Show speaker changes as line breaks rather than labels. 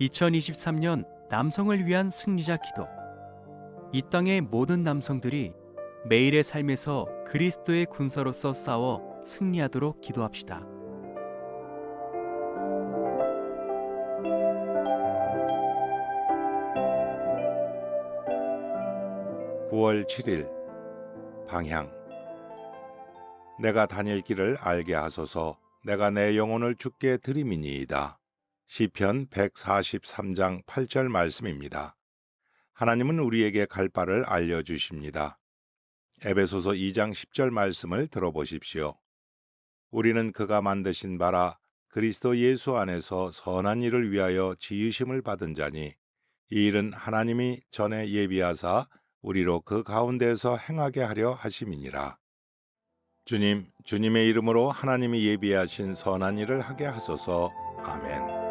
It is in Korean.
2023년 남성을 위한 승리자 기도. 이 땅의 모든 남성들이 매일의 삶에서 그리스도의 군사로서 싸워 승리하도록 기도합시다.
9월 7일 방향 내가 다닐 길을 알게 하소서 내가 내 영혼을 주께 드림이니이다. 시편 143장 8절 말씀입니다. 하나님은 우리에게 갈 바를 알려 주십니다. 에베소서 2장 10절 말씀을 들어보십시오. 우리는 그가 만드신 바라 그리스도 예수 안에서 선한 일을 위하여 지으심을 받은 자니 이 일은 하나님이 전에 예비하사 우리로 그 가운데서 행하게 하려 하심이니라. 주님, 주님의 이름으로 하나님이 예비하신 선한 일을 하게 하소서. 아멘.